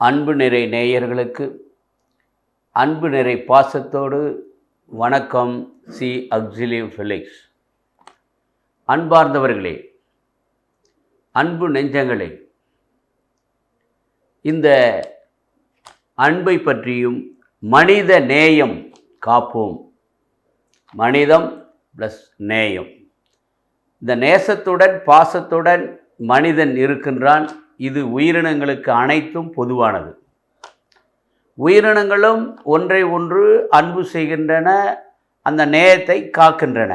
அன்பு நிறை நேயர்களுக்கு அன்பு நிறை பாசத்தோடு வணக்கம் சி. அக்ஸிலியம் ஃபிலிக்ஸ் அன்பார்ந்தவர்களே அன்பு நெஞ்சங்களே இந்த அன்பை பற்றியும் மனித நேயம் காப்போம். மனிதம் ப்ளஸ் நேயம். இந்த நேசத்துடன் பாசத்துடன் மனிதன் இருக்கின்றான். இது உயிரினங்களுக்கு அனைத்தும் பொதுவானது. உயிரினங்களும் ஒன்றை ஒன்று அன்பு செய்கின்றன அந்த நேயத்தை காக்கின்றன.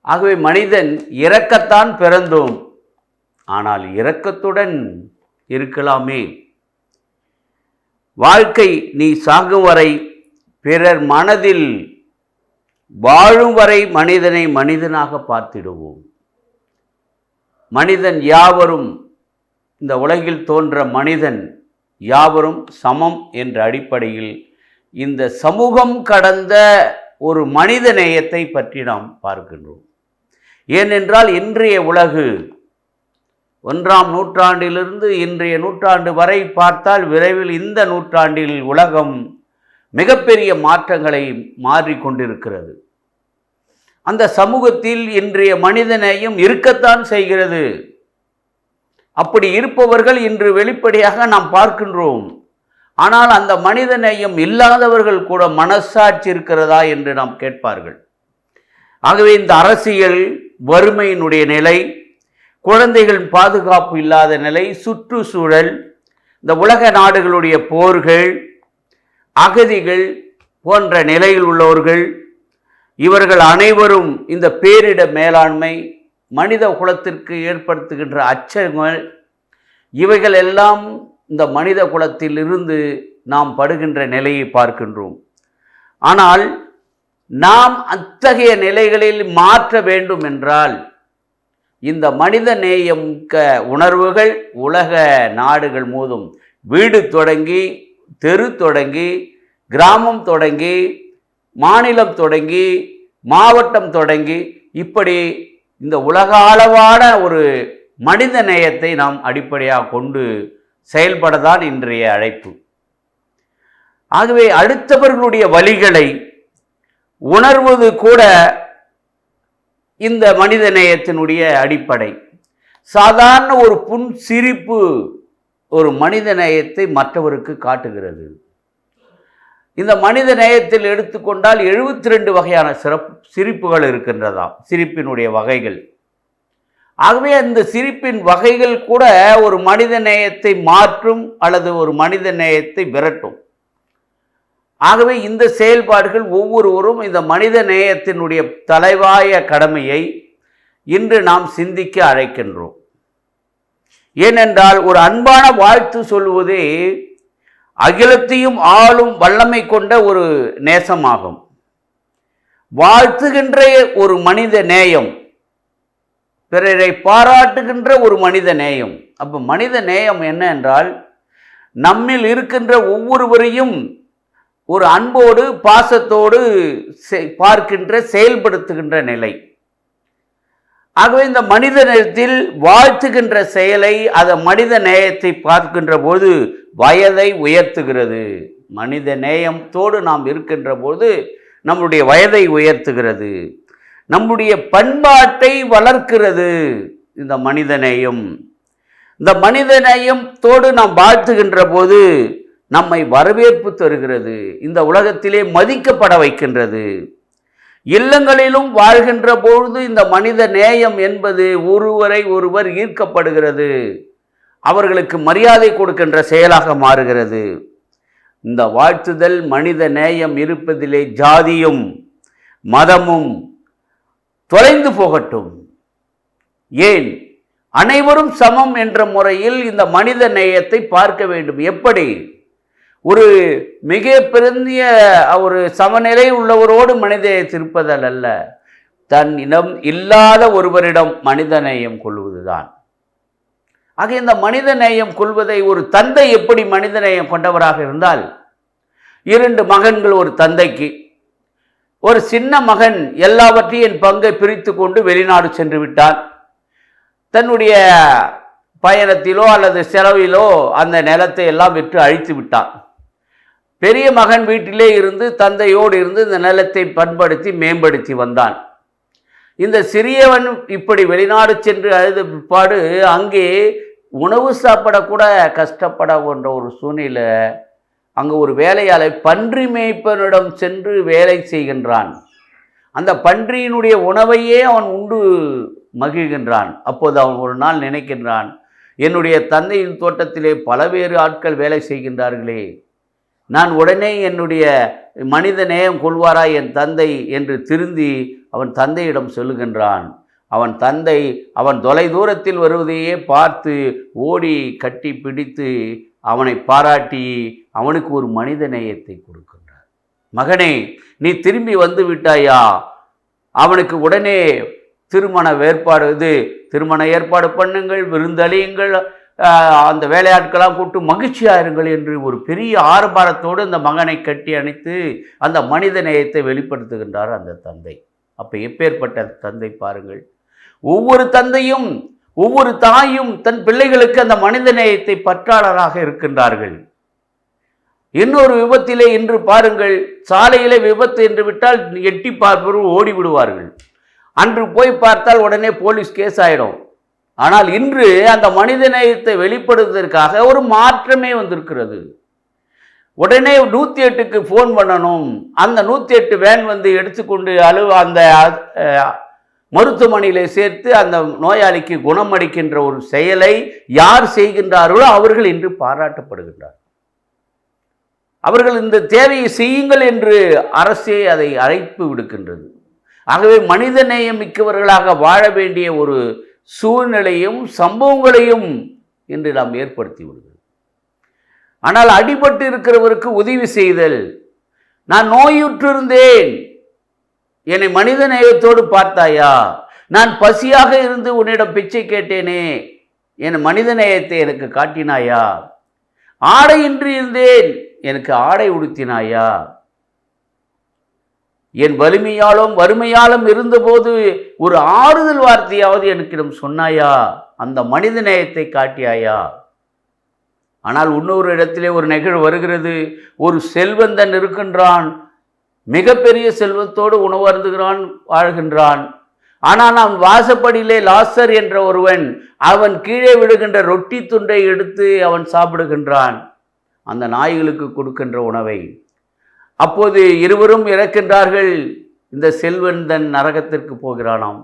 ஆகவே மனிதன் இரக்கத்தான் பிறந்தோம். ஆனால் இரக்கத்துடன் இருக்கலாமே. வாழ்க்கை நீ சாகும் வரை பிறர் மனதில் வாழும் வரை மனிதனை மனிதனாக பார்த்திடுவோம். மனிதன் யாவரும் இந்த உலகில் தோன்ற மனிதன் யாவரும் சமம் என்ற அடிப்படையில் இந்த சமூகம் கடந்த ஒரு மனித நேயத்தை பற்றி நாம் பார்க்கின்றோம். ஏனென்றால் இன்றைய உலகு ஒன்றாம் நூற்றாண்டிலிருந்து இன்றைய நூற்றாண்டு வரை பார்த்தால் விரைவில் இந்த நூற்றாண்டில் உலகம் மிகப்பெரிய மாற்றங்களை மாறிக்கொண்டிருக்கிறது அந்த சமூகத்தில் இன்றைய மனிதநேயம் இருக்கத்தான் செய்கிறது. அப்படி இருப்பவர்கள் இன்று வெளிப்படையாக நாம் பார்க்கின்றோம். ஆனால் அந்த மனிதநேயம் இல்லாதவர்கள் கூட மனசாட்சி இருக்கிறதா என்று நாம் கேட்பார்கள். ஆகவே இந்த அரசியல் வறுமையினுடைய நிலை குழந்தைகள் பாதுகாப்பு இல்லாத நிலை சுற்றுச்சூழல் இந்த உலக நாடுகளுடைய போர்கள் அகதிகள் போன்ற நிலையில் உள்ளவர்கள் இவர்கள் அனைவரும் இந்த பேரிட மேலாண்மை மனித குலத்திற்கு ஏற்படுத்துகின்ற அச்சங்கள் இவைகள் எல்லாம் இந்த மனித குலத்தில் இருந்து நாம் படுகின்ற நிலையை பார்க்கின்றோம். ஆனால் நாம் அத்தகைய நிலைகளில் மாற்ற வேண்டும் என்றால் இந்த மனித நேயமிக்க உணர்வுகள் உலக நாடுகள் மூதும். வீடு தொடங்கி தெரு தொடங்கி கிராமம் தொடங்கி மாநிலம் தொடங்கி மாவட்டம் தொடங்கி இப்படி இந்த உலக அளவான ஒரு மனித நேயத்தை நாம் அடிப்படையாக கொண்டு செயல்படதான் இன்றைய அழைப்பு. ஆகவே அடுத்தவர்களுடைய வழிகளை உணர்வது கூட இந்த மனித நேயத்தினுடைய அடிப்படை. சாதாரண ஒரு புன் சிரிப்பு ஒரு மனித நேயத்தை மற்றவருக்கு காட்டுகிறது. இந்த மனித நேயத்தில் எடுத்துக்கொண்டால் எழுபத்தி ரெண்டு வகையான சிறப்பு சிரிப்புகள் இருக்கின்றதாம் சிரிப்பினுடைய வகைகள். ஆகவே அந்த சிரிப்பின் வகைகள் கூட ஒரு மனித நேயத்தை மாற்றும் அல்லது ஒரு மனித நேயத்தை விரட்டும். ஆகவே இந்த செயல்பாடுகள் ஒவ்வொருவரும் இந்த மனித நேயத்தினுடைய தலைவாய கடமையை இன்று நாம் சிந்திக்க அழைக்கின்றோம். ஏனென்றால் ஒரு அன்பான வாழ்த்து சொல்வதே அகிலத்தையும் ஆளும் வல்லமை கொண்ட ஒரு நேசமாகும். வாழ்த்துகின்ற ஒரு மனித நேயம் பிறரை பாராட்டுகின்ற ஒரு மனித நேயம். அப்போ மனித நேயம் என்ன என்றால் நம்மில் இருக்கின்ற ஒவ்வொருவரையும் ஒரு அன்போடு பாசத்தோடு பார்க்கின்ற செயல்படுத்துகின்ற நிலை. ஆகவே இந்த மனித நேயத்தில் வாழ்த்துகின்ற செயலை அதை மனித நேயத்தை பார்க்கின்ற போது வயதை உயர்த்துகிறது. மனித நேயத்தோடு நாம் இருக்கின்ற போது நம்முடைய வயதை உயர்த்துகிறது. நம்முடைய பண்பாட்டை வளர்க்கிறது இந்த மனித நேயம். இந்த மனித நேயத்தோடு நாம் வாழ்த்துகின்ற போது நம்மை வரவேற்பு தருகிறது. இந்த உலகத்திலே மதிக்கப்பட வைக்கின்றது. இல்லங்களிலும் வாழ்கின்ற பொழுது இந்த மனித நேயம் என்பது ஒருவரை ஒருவர் ஈர்க்கப்படுகிறது. அவர்களுக்கு மரியாதை கொடுக்கின்ற செயலாக மாறுகிறது. இந்த வாழ்த்துதல் மனித நேயம் இருப்பதிலே ஜாதியும் மதமும் தொலைந்து போகட்டும். ஏன்? அனைவரும் சமம் என்ற முறையில் இந்த மனித நேயத்தை பார்க்க வேண்டும். எப்படி? ஒரு மிக பெருந்திய ஒரு சமநிலை உள்ளவரோடு மனித இருப்பதல் அல்ல. தன் இனம் இல்லாத ஒருவரிடம் மனித நேயம் கொள்வதுதான். ஆக இந்த மனித நேயம் கொள்வதை ஒரு தந்தை எப்படி மனித நேயம் கொண்டவராக இருந்தால் இரண்டு மகன்கள் ஒரு தந்தைக்கு ஒரு சின்ன மகன் எல்லாவற்றையும் என் பங்கை பிரித்து கொண்டு வெளிநாடு சென்று விட்டான். தன்னுடைய பயணத்திலோ அல்லது செலவிலோ அந்த நிலத்தை எல்லாம் விற்று அழித்து விட்டான். பெரிய மகன் வீட்டிலே இருந்து தந்தையோடு இருந்து இந்த நிலத்தை பண்படுத்தி மேம்படுத்தி வந்தான். இந்த சிறியவன் இப்படி வெளிநாடு சென்று அழுத பிற்பாடு அங்கே உணவு சாப்பிடக்கூட கஷ்டப்பட போன்ற ஒரு சூழ்நிலை. அங்கே ஒரு வேலையாளை பன்றி மேய்ப்பனிடம் சென்று வேலை செய்கின்றான். அந்த பன்றியினுடைய உணவையே அவன் உண்டு மகிழ்கின்றான். அப்போது அவன் ஒரு நாள் நினைக்கின்றான் என்னுடைய தந்தையின் தோட்டத்திலே பலவேறு ஆட்கள் வேலை செய்கின்றார்களே நான் உடனே என்னுடைய மனித நேயம் கொள்வாரா என் தந்தை என்று திருந்தி அவன் தந்தையிடம் சொல்லுகின்றான். அவன் தந்தை அவன் தொலை தூரத்தில் வருவதையே பார்த்து ஓடி கட்டி பிடித்து அவனை பாராட்டி அவனுக்கு ஒரு மனித நேயத்தை கொடுக்கின்றார் மகனே நீ திரும்பி வந்து விட்டாயா? அவனுக்கு உடனே திருமண வேறுபாடு இது திருமண ஏற்பாடு பண்ணுங்கள் விருந்தளியுங்கள் அந்த வேலையாட்களாக கூட்டு மகிழ்ச்சியாக இருங்கள் என்று ஒரு பெரிய ஆரவாரத்தோடு அந்த மகனை கட்டி அணைத்து அந்த மனித நேயத்தை வெளிப்படுத்துகின்றார் அந்த தந்தை. அப்போ எப்பேற்பட்ட தந்தை பாருங்கள். ஒவ்வொரு தந்தையும் ஒவ்வொரு தாயும் தன் பிள்ளைகளுக்கு அந்த மனித நேயத்தை பற்றாளராக இருக்கின்றார்கள். இன்னொரு விபத்திலே இன்று பாருங்கள் சாலையிலே விபத்து என்று விட்டால் எட்டி பார்ப்பவர்கள் ஓடி விடுவார்கள் அன்று போய் பார்த்தால் உடனே போலீஸ் கேஸ் ஆகிடும் ஆனால் இன்று அந்த மனித நேயத்தை வெளிப்படுத்துவதற்காக ஒரு மாற்றமே வந்திருக்கிறது. உடனே நூற்றி எட்டுக்கு ஃபோன் பண்ணணும். அந்த நூற்றி எட்டு வேன் வந்து எடுத்துக்கொண்டு அழு அந்த மருத்துவமனையில் சேர்த்து அந்த நோயாளிக்கு குணமளிக்கின்ற ஒரு செயலை யார் செய்கின்றார்களோ அவர்கள் இன்று பாராட்டப்படுகின்றார் அவர்கள் இந்த தேவையை செய்யுங்கள் என்று அரசே அதை அழைப்பு விடுக்கின்றது. ஆகவே மனித நேயம் மிக்கவர்களாக வாழ வேண்டிய ஒரு சூழ்நிலையும் சம்பவங்களையும் இன்று நாம் ஏற்படுத்தி விடுகிறோம். ஆனால் அடிபட்டு இருக்கிறவருக்கு உதவி செய்தல் நான் நோயுற்றிருந்தேன் என்னை மனித நேயத்தோடு பார்த்தாயா? நான் பசியாக இருந்து உன்னிடம் பிச்சை கேட்டேனே என் மனித நேயத்தை எனக்கு காட்டினாயா? ஆடையின்றி இருந்தேன் எனக்கு ஆடை உடுத்தினாயா? என் வலிமையாலும் வறுமையாலும் இருந்தபோது ஒரு ஆறுதல் வார்த்தையாவது எனக்கிடம் சொன்னாயா? அந்த மனித நேயத்தை காட்டியாயா? ஆனால் இன்னொரு இடத்திலே ஒரு நிகழ்வு வருகிறது. ஒரு செல்வந்தன் இருக்கின்றான். மிகப்பெரிய செல்வத்தோடு உணவருந்துகிறான் வாழ்கின்றான். ஆனால் அவன் வாசப்படியிலே லாசர் என்ற ஒருவன் அவன் கீழே விடுகின்ற ரொட்டி துண்டை எடுத்து அவன் சாப்பிடுகின்றான். அந்த நாய்களுக்கு கொடுக்கின்ற உணவை அப்போது இருவரும் இறக்கின்றார்கள். இந்த செல்வன் தன் நரகத்திற்கு போகிறானாம்.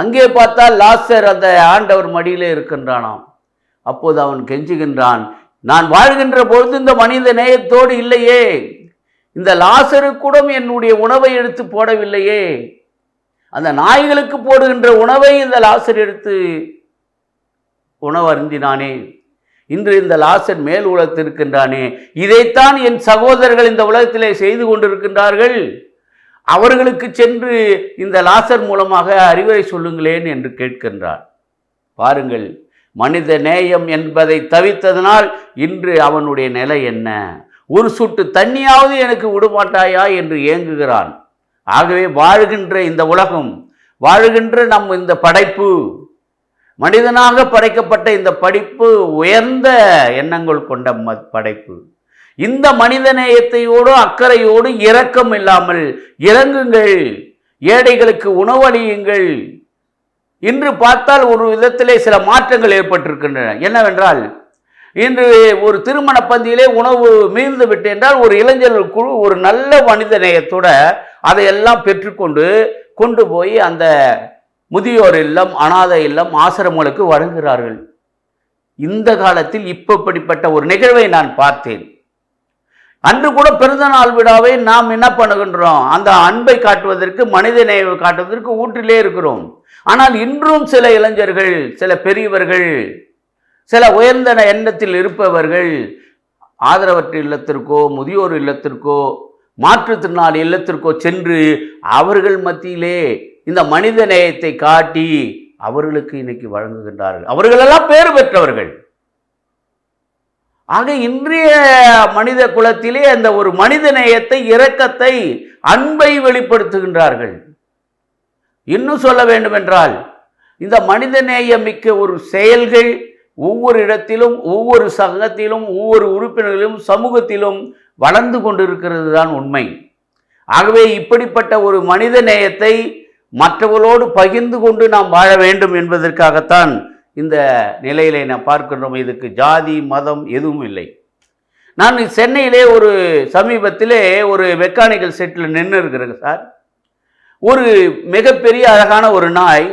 அங்கே பார்த்தால் லாசர் அந்த ஆண்டவர் மடியிலே இருக்கின்றானாம். அப்போது அவன் கெஞ்சுகின்றான் நான் வாழ்கின்ற பொழுது இந்த மனித நேயத்தோடு இல்லையே. இந்த லாசரு கூட என்னுடைய உணவை எடுத்து போடவில்லையே. அந்த நாய்களுக்கு போடுகின்ற உணவை இந்த லாசர் எடுத்து உணவு அருந்தினானே இன்று இந்த லாசர் மேல் உலகத்திருக்கின்றானே. இதைத்தான் என் சகோதரர்கள் இந்த உலகத்திலே செய்து கொண்டிருக்கின்றார்கள். அவர்களுக்கு சென்று இந்த லாசர் மூலமாக அறிவுரை சொல்லுங்களேன் என்று கேட்கின்றார். பாருங்கள் மனித நேயம் என்பதை தவித்ததனால் இன்று அவனுடைய நிலை என்ன? ஒரு சுட்டு தண்ணியாவது எனக்கு விடுமாட்டாயா என்று ஏங்குகிறான். ஆகவே வாழ்கின்ற இந்த உலகம் வாழ்கின்ற நம் இந்த படைப்பு மனிதனாக படைக்கப்பட்ட இந்த படிப்பு உயர்ந்த எண்ணங்கள் கொண்ட ம- படைப்பு. இந்த மனிதநேயத்தையோடு அக்கறையோடு இரக்கம் இல்லாமல் இறங்குங்கள் ஏழைகளுக்கு உணவளியுங்கள் இன்று பார்த்தால் ஒரு விதத்திலே சில மாற்றங்கள் ஏற்பட்டிருக்கின்றன. என்னவென்றால் இன்று ஒரு திருமண பந்தியிலே உணவு மீழ்ந்து விட்டு என்றால் ஒரு இளைஞர்கள் குழு ஒரு நல்ல மனித நேயத்தோட அதையெல்லாம் பெற்றுக்கொண்டு கொண்டு போய் அந்த முதியோர் இல்லம் அனாதை இல்லம் ஆசிரமங்களுக்கு வழங்குகிறார்கள் இந்த காலத்தில் இப்படிப்பட்ட ஒரு நிகழ்வை நான் பார்த்தேன். அன்று கூட பிறந்த நாள் விழாவை நாம் என்ன பண்ணுகின்றோம்? அந்த அன்பை காட்டுவதற்கு மனித நேயவை காட்டுவதற்கு ஊற்றிலே இருக்கிறோம். ஆனால் இன்றும் சில இளைஞர்கள் சில பெரியவர்கள் சில உயர்ந்த எண்ணத்தில் இருப்பவர்கள் ஆதரவற்ற இல்லத்திற்கோ முதியோர் இல்லத்திற்கோ மாற்றுத்திறனாளி இல்லத்திற்கோ சென்று அவர்கள் மத்தியிலே இந்த மனித நேயத்தை காட்டி அவர்களுக்கு இன்னைக்கு வழங்குகின்றார்கள். அவர்களெல்லாம் பேறு பெற்றவர்கள். ஆக இன்றைய மனித குலத்திலே அந்த ஒரு மனித நேயத்தை இரக்கத்தை அன்பை வெளிப்படுத்துகின்றார்கள். இன்னும் சொல்ல வேண்டுமென்றால் இந்த மனித நேயமிக்க ஒரு செயல்கள் ஒவ்வொரு இடத்திலும் ஒவ்வொரு சங்கத்திலும் ஒவ்வொரு உறுப்பினர்களும் சமூகத்திலும் வளர்ந்து கொண்டிருக்கிறது தான் உண்மை. ஆகவே இப்படிப்பட்ட ஒரு மனித நேயத்தை மற்றவர்களோடு பகிர்ந்து கொண்டு நாம் வாழ வேண்டும் என்பதற்காகத்தான் இந்த நிலையிலே நான் பார்க்கின்றோம். இதுக்கு ஜாதி மதம் எதுவும் இல்லை. நான் சென்னையிலே ஒரு சமீபத்திலே ஒரு மெக்கானிக்கல் செட்டில் நின்று இருக்கிறேங்க சார். ஒரு மிகப்பெரிய அழகான ஒரு நாய்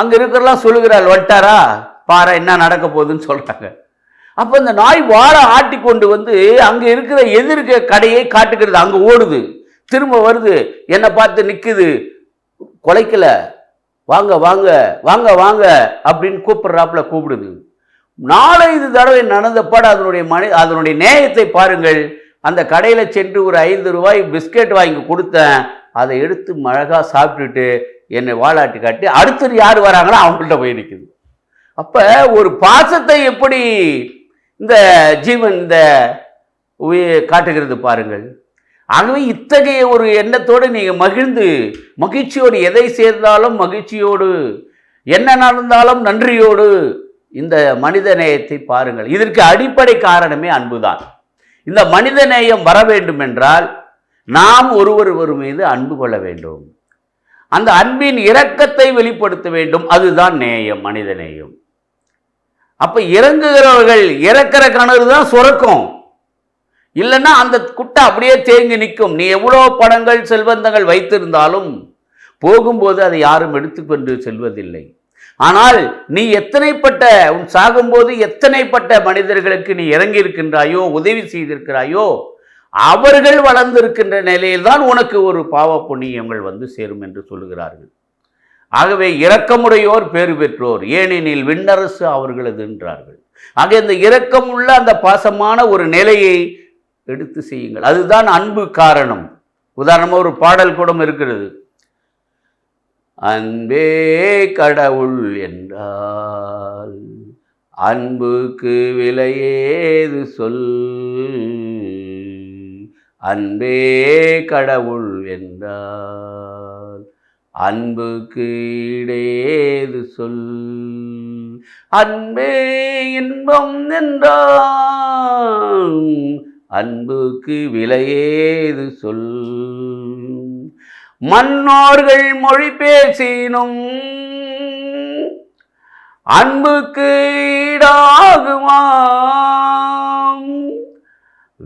அங்கே இருக்கிறலாம் சொல்லுகிறாள் வட்டாரா பாரு என்ன நடக்க போகுதுன்னு சொல்கிறாங்க அப்போ இந்த நாய் வாழை ஆட்டி கொண்டு வந்து அங்கே இருக்கிற எதிர்க்க கடையை காட்டுகிறது. அங்கே ஓடுது. திரும்ப வருது. என்னை பார்த்து நிற்குது குலைக்கல. வாங்க வாங்க வாங்க வாங்க அப்படின்னு கூப்பிடுறாப்புல கூப்பிடுது. நாலஞ்சு தடவை நடந்தப்பாடு அதனுடைய மனி அதனுடைய நேயத்தை பாருங்கள். அந்த கடையில் சென்று ஒரு ஐந்து ரூபாய் பிஸ்கெட் வாங்கி கொடுத்தேன். அதை எடுத்து அழகா சாப்பிட்டுட்டு என்னை வாழாட்டி காட்டி அடுத்தது யார் வராங்களோ அவங்கள்ட்ட போய் நிற்குது அப்போ ஒரு பாசத்தை எப்படி இந்த ஜீவன் இந்த உயிர் காட்டுகிறது பாருங்கள். ஆகவே இத்தகைய ஒரு எண்ணத்தோடு நீங்கள் மகிழ்ந்து மகிழ்ச்சியோடு எதை சேர்ந்தாலும் மகிழ்ச்சியோடு என்ன நடந்தாலும் நன்றியோடு இந்த மனித நேயத்தை பாருங்கள். இதற்கு அடிப்படை காரணமே அன்புதான். இந்த மனித நேயம் வர வேண்டும் என்றால் நாம் ஒருவர் ஒரு மீது அன்பு கொள்ள வேண்டும். அந்த அன்பின் இரக்கத்தை வெளிப்படுத்த வேண்டும். அதுதான் நேயம் மனித நேயம். அப்போ இறங்குகிறவர்கள் இறக்கிற கணறு தான் சுரக்கும். இல்லைன்னா அந்த குட்டை அப்படியே தேங்கி நிற்கும். நீ எவ்வளோ படங்கள் செல்வந்தங்கள் வைத்திருந்தாலும் போகும்போது அதை யாரும் எடுத்துக்கொண்டு செல்வதில்லை. ஆனால் நீ எத்தனைப்பட்ட உன் சாகும்போது எத்தனைப்பட்ட மனிதர்களுக்கு நீ இறங்கி இருக்கின்றாயோ உதவி செய்திருக்கிறாயோ அவர்கள் வளர்ந்திருக்கின்ற நிலையில்தான் உனக்கு ஒரு பாவ புண்ணியங்கள் வந்து சேரும் என்று சொல்லுகிறார்கள். ஆகவே இரக்கமுடையோர் பேறு பெற்றோர் ஏனெனில் விண்ணரசு அவர்களது என்றார்கள். ஆக இந்த இரக்கமுள்ள அந்த பாசமான ஒரு நிலையை எடுத்து செய்யுங்கள். அதுதான் அன்பு காரணம். உதாரணமாக ஒரு பாடல் கூட இருக்கிறது. அன்பே கடவுள் என்றால் அன்புக்கு விலையேது சொல்? அன்பே கடவுள் என்றால் அன்புக்கு இடையேது சொல்? அன்பே இன்பம் என்றால் அன்புக்கு விலையேது சொல். மன்னோர்கள் மொழி பேசினும் அன்புக்கு ஈடாகுமாம்.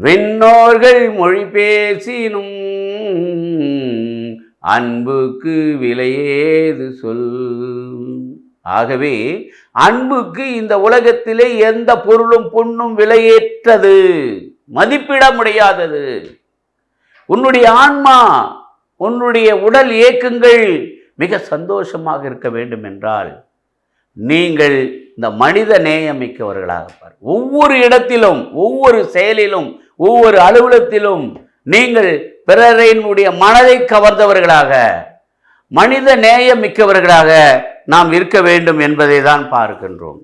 விண்ணோர்கள் மொழி பேசினும் அன்புக்கு விலையேது சொல். ஆகவே அன்புக்கு இந்த உலகத்திலே எந்த பொருளும் பொண்ணும் விலையேற்றது. மதிப்பிட முடியாதது உன்னுடைய ஆன்மா உன்னுடைய உடல் இயக்கங்கள் மிக சந்தோஷமாக இருக்க வேண்டும் என்றால் நீங்கள் இந்த மனித நேயமிக்கவர்களாக பார். ஒவ்வொரு இடத்திலும் ஒவ்வொரு செயலிலும் ஒவ்வொரு அலுவலகத்திலும் நீங்கள் பிறரினுடைய மனதை கவர்ந்தவர்களாக மனித நேயம் மிக்கவர்களாக நாம் இருக்க வேண்டும் என்பதை தான் பார்க்கின்றோம்.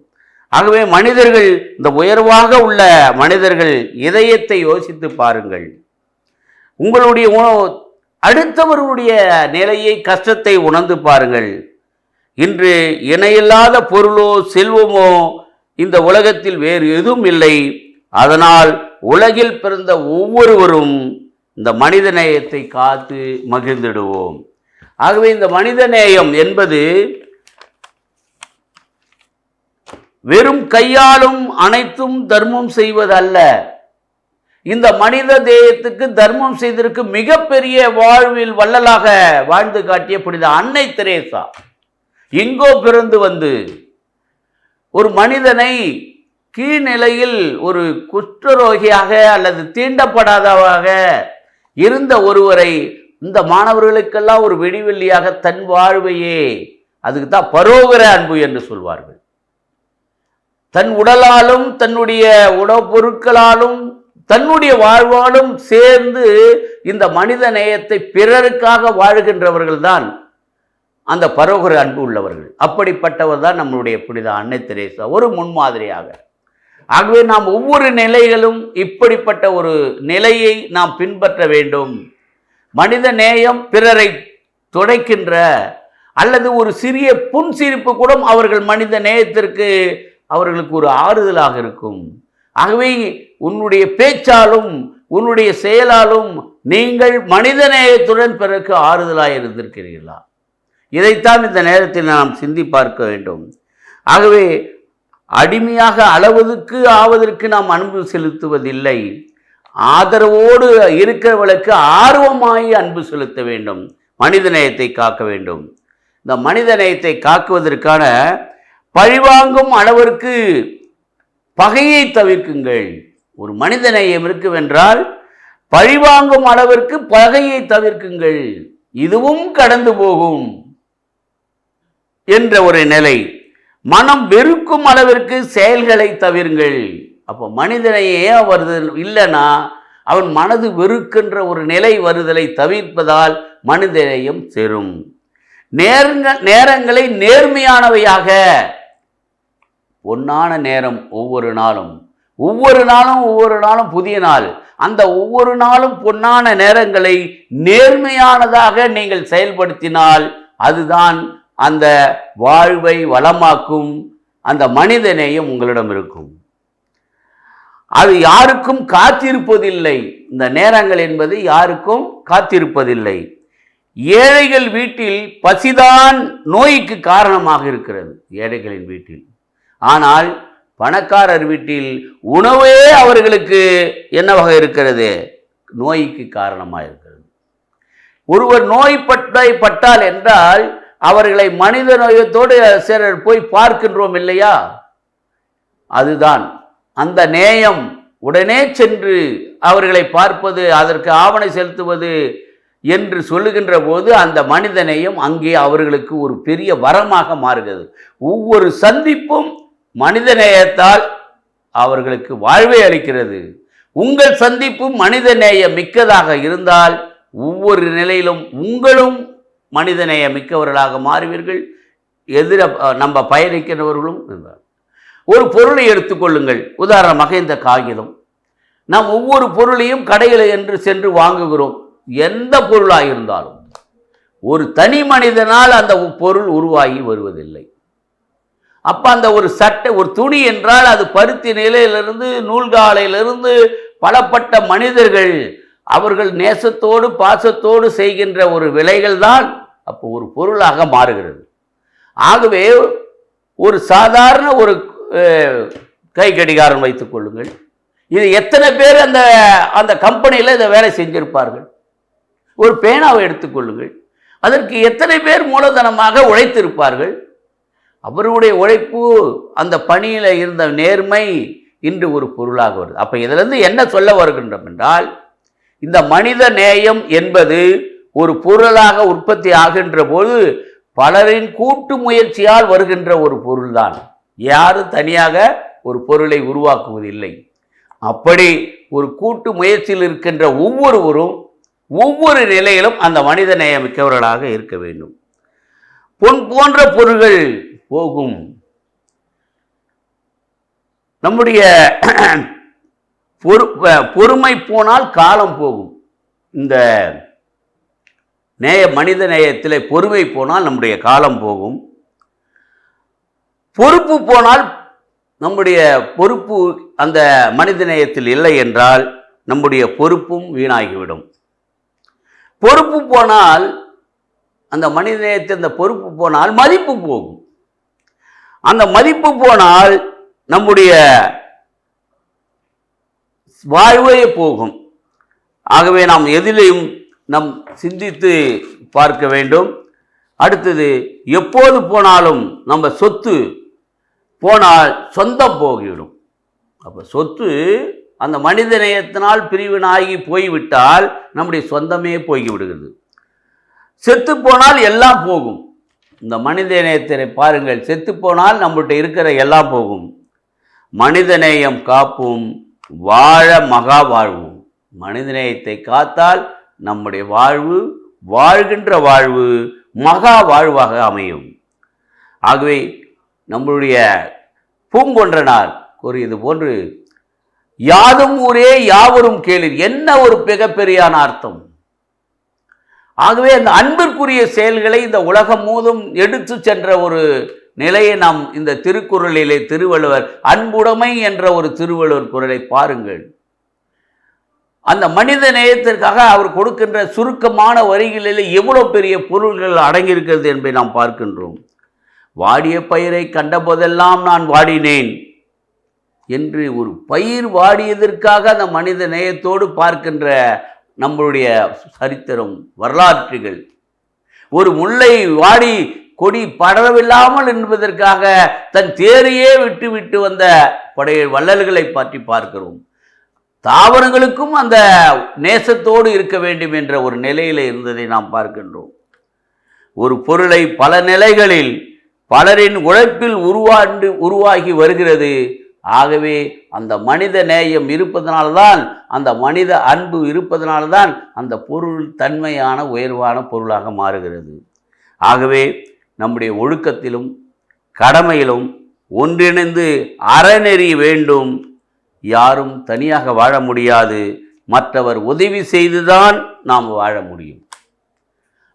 ஆகவே மனிதர்கள் இந்த உயர்வாக உள்ள மனிதர்கள் இதயத்தை யோசித்து பாருங்கள். உங்களுடைய உண- அடுத்தவர்களுடைய நிலையை கஷ்டத்தை உணர்ந்து பாருங்கள். இன்று இணையில்லாத பொருளோ செல்வமோ இந்த உலகத்தில் வேறு எதுவும் இல்லை. அதனால் உலகில் பிறந்த ஒவ்வொருவரும் இந்த மனித நேயத்தை காத்து மகிழ்ந்திடுவோம். ஆகவே இந்த மனித நேயம் என்பது வெறும் கையாலும் அனைத்தும் தர்மம் செய்வதல்ல. இந்த மனித தேயத்துக்கு தர்மம் செய்ததற்கு மிகப்பெரிய வாழ்வில் வள்ளலாக வாழ்ந்து காட்டிய புனித அன்னை தெரேசா. எங்கோ பிறந்து வந்து ஒரு மனிதனை கீழ்நிலையில் ஒரு குஷ்டரோகியாக அல்லது தீண்டப்படாதவாக இருந்த ஒருவரை இந்த மாணவர்களுக்கெல்லாம் ஒரு வெடிவெள்ளியாக தன் வாழ்வையே அதுக்கு தான் பரோகர அன்பு என்று சொல்வார்கள். தன் உடலாலும் தன்னுடைய உணவுப் பொருட்களாலும் தன்னுடைய வாழ்வாலும் சேர்ந்து இந்த மனித நேயத்தை பிறருக்காக வாழ்கின்றவர்கள் தான் அந்த பரோகர அன்பு உள்ளவர்கள். அப்படிப்பட்டவர் தான் நம்மளுடைய புனித அன்னை தெரேசா. ஒரு முன்மாதிரியாக. ஆகவே நாம் ஒவ்வொரு நிலைகளும் இப்படிப்பட்ட ஒரு நிலையை நாம் பின்பற்ற வேண்டும். மனித நேயம் பிறரை துடைக்கின்ற அல்லது ஒரு சிறிய புன்சிரிப்பு கூட அவர்கள் மனித நேயத்திற்கு அவர்களுக்கு ஒரு ஆறுதலாக இருக்கும். ஆகவே உன்னுடைய பேச்சாலும் உன்னுடைய செயலாலும் நீங்கள் மனிதநேயத்துடன் பிறகு ஆறுதலாக இருந்திருக்கிறீர்களா? இதைத்தான் இந்த நேரத்தில் நாம் சிந்தி பார்க்க வேண்டும். ஆகவே அடிமையாக அளவதுக்கு ஆவதற்கு நாம் அன்பு செலுத்துவதில்லை. ஆதரவோடு இருக்கிறவளுக்கு ஆர்வமாய் அன்பு செலுத்த வேண்டும். மனிதநேயத்தை காக்க வேண்டும். இந்த மனிதநேயத்தை காக்குவதற்கான பழிவாங்கும் அளவிற்கு பகையை தவிர்க்குங்கள். ஒரு மனிதநேயம் இருக்குவென்றால் பழிவாங்கும் அளவிற்கு பகையை தவிர்க்குங்கள். இதுவும் கடந்து போகும் என்ற ஒரு நிலை. மனம் வெறுக்கும் அளவிற்கு செயல்களை தவிருங்கள். அப்போ மனிதனையே வருது இல்லைன்னா அவன் மனது வெறுக்கின்ற ஒரு நிலை வருதலை தவிர்ப்பதால் மனிதநேயம் சேரும். நேரங்க நேரங்களை நேர்மையானவையாக பொன்னான நேரம் ஒவ்வொரு நாளும். ஒவ்வொரு நாளும் ஒவ்வொரு நாளும் புதிய நாள். அந்த ஒவ்வொரு நாளும் பொன்னான நேரங்களை நேர்மையானதாக நீங்கள் செயல்படுத்தினால் அதுதான் அந்த வாழ்வை வளமாக்கும் அந்த மனிதநேயம் உங்களிடம் இருக்கும். அது யாருக்கும் காத்திருப்பதில்லை. இந்த நேரங்கள் என்பது யாருக்கும் காத்திருப்பதில்லை. ஏழைகள் வீட்டில் பசிதான் நோய்க்கு காரணமாக இருக்கிறது. ஏழைகளின் வீட்டில். ஆனால் பணக்காரர் வீட்டில் உணவே அவர்களுக்கு என்னவாக இருக்கிறது? நோய்க்கு காரணமாக இருக்கிறது. ஒருவர் நோய்பட்டை பட்டால் என்றால் அவர்களை மனித நோயத்தோடு சிலர் போய் பார்க்கின்றோம் இல்லையா? அதுதான். அந்த நேயம் உடனே சென்று அவர்களை பார்ப்பது அதற்கு ஆவணை செலுத்துவது என்று சொல்லுகின்ற போது அந்த மனித நேயம் அங்கே அவர்களுக்கு ஒரு பெரிய வரமாக மாறுகிறது. ஒவ்வொரு சந்திப்பும் மனித நேயத்தால் அவர்களுக்கு வாழ்வை அளிக்கிறது. உங்கள் சந்திப்பு மனித நேயம் மிக்கதாக இருந்தால் ஒவ்வொரு நிலையிலும் உங்களும் மனிதநேய மிக்கவர்களாக மாறுவீர்கள். எதிர நம்ம பயணிக்கிறவர்களும் இருந்தார். ஒரு பொருளை எடுத்துக்கொள்ளுங்கள் உதாரணமாக இந்த காகிதம். நாம் ஒவ்வொரு பொருளையும் கடையில் என்று சென்று வாங்குகிறோம். எந்த பொருளாக இருந்தாலும் ஒரு தனி மனிதனால் அந்த பொருள் உருவாகி வருவதில்லை. அப்போ அந்த ஒரு சட்டை ஒரு துணி என்றால் அது பருத்தி நிலையிலிருந்து நூல்காலையிலிருந்து பலப்பட்ட மனிதர்கள் அவர்கள் நேசத்தோடு பாசத்தோடு செய்கின்ற ஒரு விலைகள் தான் அப்போ ஒரு பொருளாக மாறுகிறது. ஆகவே ஒரு சாதாரண ஒரு கை கடிகாரம் வைத்துக் கொள்ளுங்கள். இது எத்தனை பேர் அந்த அந்த கம்பெனியில் இதை வேலை செஞ்சிருப்பார்கள்? ஒரு பேனாவை எடுத்துக்கொள்ளுங்கள் அதற்கு எத்தனை பேர் மூலதனமாக உழைத்திருப்பார்கள்? அவருடைய உழைப்பு அந்த பணியில் இருந்த நேர்மை இன்று ஒரு பொருளாக வருது. அப்போ இதிலிருந்து என்ன சொல்ல வருகின்றோம் என்றால் இந்த மனித நேயம் என்பது ஒரு பொருளாக உற்பத்தி ஆகின்ற போது பலரின் கூட்டு முயற்சியால் வருகின்ற ஒரு பொருள்தான். யாரும் தனியாக ஒரு பொருளை உருவாக்குவதில்லை. அப்படி ஒரு கூட்டு முயற்சியில் இருக்கின்ற ஒவ்வொருவரும் ஒவ்வொரு நிலையிலும் அந்த மனித நேயமிக்கவர்களாக இருக்க வேண்டும். பொன் போன்ற பொருள்கள் போகும். நம்முடைய பொறு பொறுமை போனால் காலம் போகும். இந்த நேய மனித நேயத்தில் பொறுமை போனால் நம்முடைய காலம் போகும். பொறுப்பு போனால் நம்முடைய பொறுப்பு அந்த மனித நேயத்தில் இல்லை என்றால் நம்முடைய பொறுப்பும் வீணாகிவிடும். பொறுப்பு போனால் அந்த மனித நேயத்தில் அந்த பொறுப்பு போனால் மதிப்பு போகும். அந்த மதிப்பு போனால் நம்முடைய வாழ்வே போகும். ஆகவே நாம் எதிலையும் நம் சிந்தித்து பார்க்க வேண்டும். அடுத்தது எப்போது போனாலும் நம்ம சொத்து போனால் சொந்தம் போகிவிடும். அப்போ சொத்து அந்த மனித நேயத்தினால் பிரிவினாகி போய்விட்டால் நம்முடைய சொந்தமே போய்விடுகிறது. செத்து போனால் எல்லாம் போகும். இந்த மனித நேயத்தை பாருங்கள். செத்துப்போனால் நம்மகிட்ட இருக்கிற எல்லாம் போகும். மனிதநேயம் காப்பும். வாழ மகா வாழ்வும். மனிதநேயத்தை காத்தால் நம்முடைய வாழ்வு வாழ்கின்ற வாழ்வு மகா வாழ்வாக அமையும். ஆகவே நம்மளுடைய பூங்கொன்றனார் கூறியது போன்று யாதும் ஊரே யாவரும் கேளீர். என்ன ஒரு மிகப்பெரியான அர்த்தம்? ஆகவே அந்த அன்பிற்குரிய செயல்களை இந்த உலகம் மூதும் எடுத்து சென்ற ஒரு நிலையை நாம் இந்த திருக்குறளிலே திருவள்ளுவர் அன்புடைமை என்ற ஒரு திருவள்ளுவர் குரலை பாருங்கள். அந்த மனித நேயத்திற்காக அவர் கொடுக்கின்ற சுருக்கமான வரிகளில் எவ்வளோ பெரிய பொருள்கள் அடங்கியிருக்கிறது என்பதை நாம் பார்க்கின்றோம். வாடிய பயிரை கண்டபோதெல்லாம் நான் வாடினேன் என்று ஒரு பயிர் வாடியதற்காக அந்த மனித நேயத்தோடு பார்க்கின்ற நம்மளுடைய சரித்திரம் வரலாற்றுகள். ஒரு முல்லை வாடி கொடி படரவில்லாமல் என்பதற்காக தன் தேரையே விட்டு விட்டு வந்த படைய வள்ளல்களை பற்றி பார்க்கிறோம். தாவரங்களுக்கும் அந்த நேசத்தோடு இருக்க வேண்டும் என்ற ஒரு நிலையில் இருந்ததை நாம் பார்க்கின்றோம். ஒரு பொருளை பல நிலைகளில் பலரின் உழைப்பில் உருவாண்டு உருவாகி வருகிறது. ஆகவே அந்த மனித நேயம் இருப்பதனால்தான் அந்த மனித அன்பு இருப்பதனால்தான் அந்த பொருள் தன்மையான உயர்வான பொருளாக மாறுகிறது. ஆகவே நம்முடைய ஒழுக்கத்திலும் கடமையிலும் ஒன்றிணைந்து அறநெறி வேண்டும். யாரும் தனியாக வாழ முடியாது. மற்றவர் உதவி செய்துதான் நாம் வாழ முடியும்.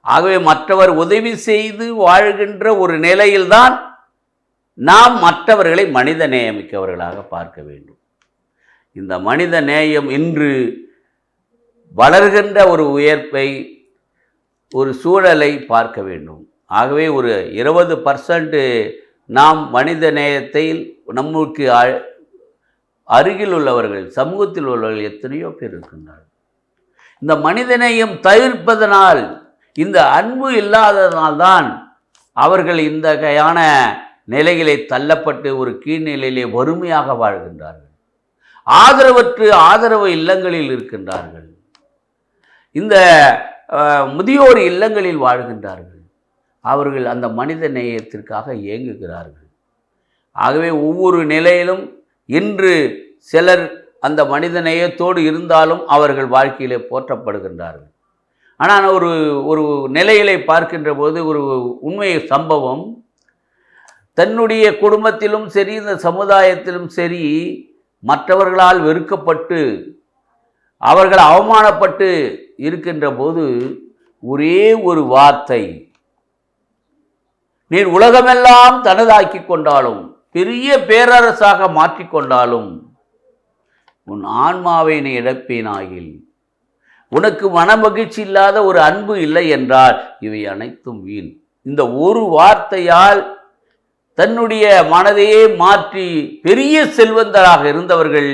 ஆகவே மற்றவர் உதவி செய்து வாழ்கின்ற ஒரு நிலையில்தான் நாம் மற்றவர்களை மனித நேயமிக்கவர்களாக பார்க்க வேண்டும். இந்த மனித நேயம் இன்று வளர்கின்ற ஒரு உயர்ப்பை ஒரு சூழலை பார்க்க வேண்டும். ஆகவே ஒரு இருபது பர்சன்ட் நாம் மனித நேயத்தை நம்மளுக்கு அ- அருகில் உள்ளவர்கள் சமூகத்தில் உள்ளவர்கள் எத்தனையோ பேர் இருக்கின்றார்கள். இந்த மனிதநேயம் தவிர்ப்பதனால் இந்த அன்பு இல்லாததனால்தான் அவர்கள் இந்த வகையான நிலைகளை தள்ளப்பட்டு ஒரு கீழ்நிலையிலே வறுமையாக வாழ்கின்றார்கள். ஆதரவற்று ஆதரவு இல்லங்களில் இருக்கின்றார்கள். இந்த முதியோர் இல்லங்களில் வாழ்கின்றார்கள். அவர்கள் அந்த மனித நேயத்திற்காக இயங்குகிறார்கள். ஆகவே ஒவ்வொரு நிலையிலும் இன்று சிலர் அந்த மனித நேயத்தோடு இருந்தாலும் அவர்கள் வாழ்க்கையிலே போற்றப்படுகின்றார்கள். ஆனால் ஒரு ஒரு நிலையிலே பார்க்கின்ற போது ஒரு உண்மை சம்பவம் தன்னுடைய குடும்பத்திலும் சரி இந்த சமுதாயத்திலும் சரி மற்றவர்களால் வெறுக்கப்பட்டு அவர்கள் அவமானப்பட்டு இருக்கின்ற போது ஒரே ஒரு வார்த்தை. நீர் உலகமெல்லாம் தனதாக்கி கொண்டாலும் பெரிய பேரரசாக மாற்றிக்கொண்டாலும் உன் ஆன்மாவை நீ இழப்பேனாகில் உனக்கு மனமகிழ்ச்சி இல்லாத ஒரு அன்பு இல்லை என்றால் இவை அனைத்தும் வீண். இந்த ஒரு வார்த்தையால் தன்னுடைய மனதையே மாற்றி பெரிய செல்வந்தராக இருந்தவர்கள்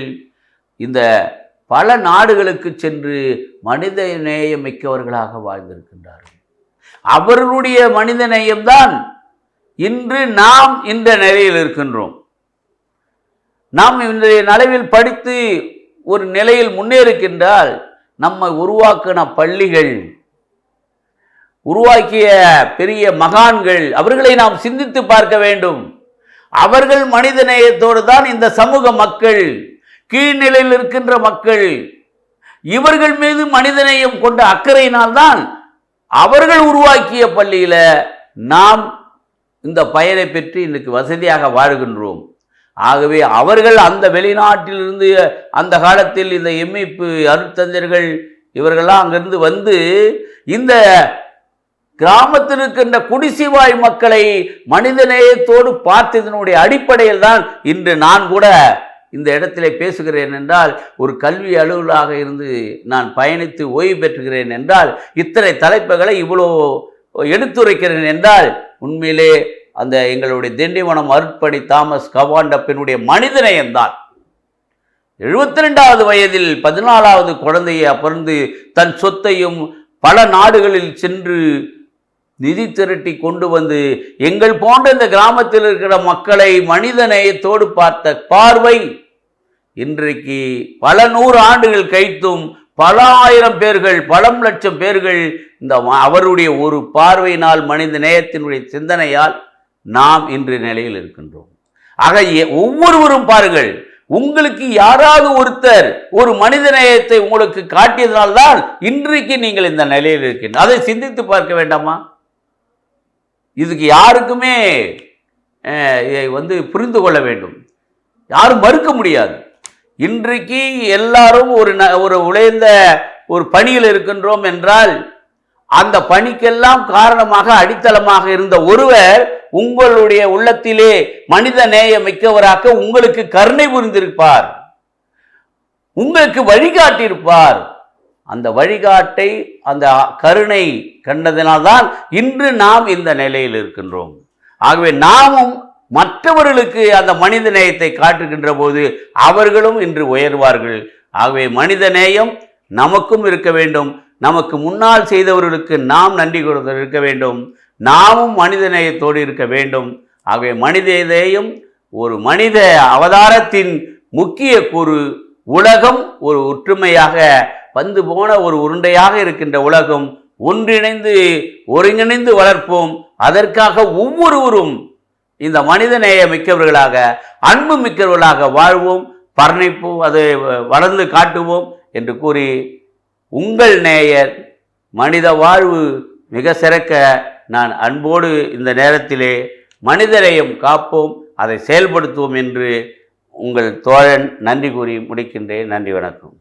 இந்த பல நாடுகளுக்கு சென்று மனித நேயம் மிக்கவர்களாக வாழ்ந்திருக்கின்றார்கள். அவர்களுடைய மனித நேயம்தான் இன்று நாம் இந்த நிலையில் இருக்கின்றோம். நாம் இன்றைய நலவில் படித்து ஒரு நிலையில் முன்னேறுகின்றால் நம்மை உருவாக்கின பள்ளிகள் உருவாக்கிய பெரிய மகான்கள் அவர்களை நாம் சிந்தித்து பார்க்க வேண்டும். அவர்கள் மனித நேயத்தோடு தான் இந்த சமூக மக்கள் கீழ்நிலையில் இருக்கின்ற மக்கள் இவர்கள் மீது மனிதநேயம் கொண்ட அக்கறையினால்தான் அவர்கள் உருவாக்கிய பள்ளியில் நாம் இந்த பயனை பெற்று இன்றைக்கு வசதியாக வாழ்கின்றோம். ஆகவே அவர்கள் அந்த வெளிநாட்டிலிருந்து அந்த காலத்தில் இந்த எம்இப்பு அருட்தந்தர்கள் இவர்கள்லாம் அங்கிருந்து வந்து இந்த கிராமத்தில் இருக்கின்ற குடிசிவாய் மக்களை மனிதநேயத்தோடு பார்த்ததனுடைய அடிப்படையில் தான் இன்று நான் கூட இந்த இடத்திலே பேசுகிறேன் என்றால் ஒரு கல்வி அலுவலாக இருந்து நான் பயணித்து ஓய்வு பெற்றுகிறேன் என்றால் இத்தனை தலைப்புகளை இவ்வளோ எடுத்துரைக்கிறேன் என்றால் உண்மையிலே அந்த எங்களுடைய திண்டிவனம் அருட்பணி தாமஸ் கவாண்டப்பினுடைய மனிதநேயம்தான். எழுபத்தி ரெண்டாவது வயதில் பதினாலாவது குழந்தையை பிறந்து தன் சொத்தையும் பல நாடுகளில் சென்று நிதி திரட்டி கொண்டு வந்து எங்கள் போன்ற இந்த கிராமத்தில் இருக்கிற மக்களை மனித நேயத்தோடு பார்த்த பார்வை இன்றைக்கு பல நூறு ஆண்டுகள் கழித்தும் பல ஆயிரம் பேர்கள் பலம் லட்சம் பேர்கள் இந்த அவருடைய ஒரு பார்வையினால் மனித நேயத்தினுடைய சிந்தனையால் நாம் இன்று நிலையில் இருக்கின்றோம். ஆக ஒவ்வொருவரும் பாருங்கள் உங்களுக்கு யாராவது ஒருத்தர் ஒரு மனித நேயத்தை உங்களுக்கு காட்டியதனால்தான் இன்றைக்கு நீங்கள் இந்த நிலையில் இருக்கின்ற அதை சிந்தித்து பார்க்க வேண்டாமா? இதுக்கு யாருக்குமே இதை வந்து புரிந்து கொள்ள வேண்டும். யாரும் மறுக்க முடியாது. இன்றைக்கு எல்லாரும் ஒரு ந ஒரு உழைந்த ஒரு பணியில் இருக்கின்றோம் என்றால் அந்த பணிக்கெல்லாம் காரணமாக அடித்தளமாக இருந்த ஒருவர் உங்களுடைய உள்ளத்திலே மனித நேய மிக்கவராக உங்களுக்கு கருணை புரிந்திருப்பார். உங்களுக்கு வழிகாட்டியிருப்பார். அந்த வழிகாட்டை அந்த கருணை கண்டதினால்தான் இன்று நாம் இந்த நிலையில் இருக்கின்றோம். ஆகவே நாமும் மற்றவர்களுக்கு அந்த மனித நேயத்தை காட்டுகின்ற போது அவர்களும் இன்று உயர்வார்கள். ஆகவே மனித நேயம் நமக்கும் இருக்க வேண்டும். நமக்கு முன்னால் செய்தவர்களுக்கு நாம் நன்றி கொடுத்து இருக்க வேண்டும். நாமும் மனித நேயத்தோடு இருக்க வேண்டும். ஆகவே மனித நேயம் ஒரு மனித அவதாரத்தின் முக்கிய கூறு. உலகம் ஒரு ஒற்றுமையாக வந்து போன ஒரு உருண்டையாக இருக்கின்ற உலகம் ஒன்றிணைந்து ஒருங்கிணைந்து வளர்ப்போம். அதற்காக ஒவ்வொருவரும் இந்த மனித நேய மிக்கவர்களாக அன்பு மிக்கவர்களாக வாழ்வோம் பரணிப்போம் அதை வளர்ந்து காட்டுவோம் என்று கூறி உங்கள் நேயர் மனித வாழ்வு மிக சிறக்க நான் அன்போடு இந்த நேரத்திலே மனிதரையும் காப்போம் அதை செயல்படுத்துவோம் என்று உங்கள் தோழன் நன்றி கூறி முடிக்கின்றேன். நன்றி வணக்கம்.